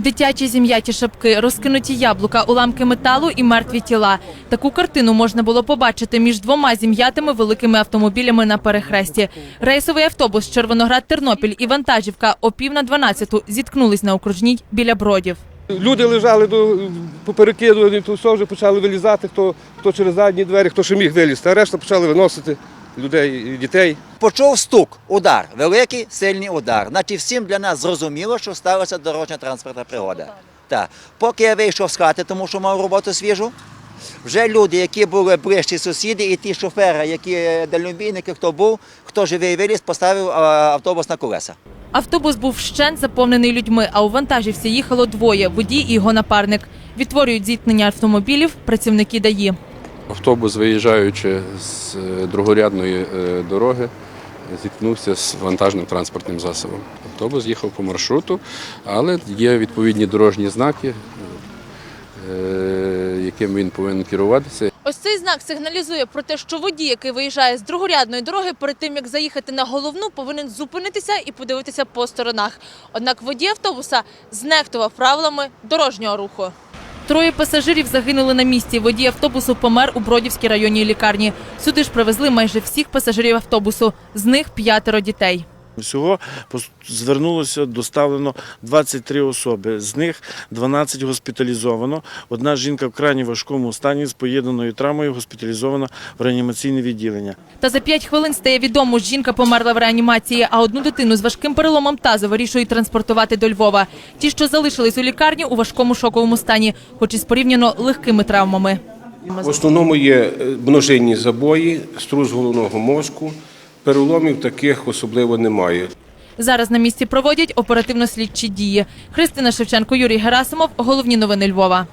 Дитячі зім'яті шапки, розкинуті яблука, уламки металу і мертві тіла. Таку картину можна було побачити між двома зім'ятими великими автомобілями на перехресті. Рейсовий автобус Червоноград-Тернопіль і вантажівка о пів на дванадцяту зіткнулись на окружній біля бродів. Люди лежали до поперекидувані, то все вже почали вилізати, хто, хто через задні двері, хто ще міг вилізти, а решта почали виносити людей і дітей. Почув стук, удар, великий сильний удар. Значить, всім для нас зрозуміло, що сталася дорожня транспортна пригода. Так. Поки я вийшов з хати, тому що мав роботу свіжу, вже люди, які були ближчі сусіди, і ті шофери, які дальнобійники, хто був, хто живий виліз, поставив автобус на колеса. Автобус був вщент заповнений людьми, а у вантажівці їхало двоє водій і його напарник. Відтворюють зіткнення автомобілів працівники ДАІ. Автобус, виїжджаючи з е, другорядної е, дороги, зіткнувся з вантажним транспортним засобом. Автобус їхав по маршруту, але є відповідні дорожні знаки, е, яким він повинен керуватися. Ось цей знак сигналізує про те, що водій, який виїжджає з другорядної дороги, перед тим як заїхати на головну, повинен зупинитися і подивитися по сторонах. Однак водій автобуса знехтував правилами дорожнього руху. Троє пасажирів загинули на місці. Водій автобусу помер у Бродівській районній лікарні. Сюди ж привезли майже всіх пасажирів автобусу. З них п'ятеро дітей. Всього звернулося, доставлено 23 особи. З них 12 госпіталізовано. Одна жінка в крайні важкому стані з поєднаною травмою госпіталізована в реанімаційне відділення. Та за п'ять хвилин стає відомо, жінка померла в реанімації, а одну дитину з важким переломом тазу вирішують транспортувати до Львова. Ті, що залишились у лікарні, у важкому шоковому стані, хоч і з порівняно легкими травмами. В основному є е, множинні забої, струс головного мозку. Переломів таких особливо немає. Зараз на місці проводять оперативно-слідчі дії. Христина Шевченко, Юрій Герасимов. Головні новини Львова.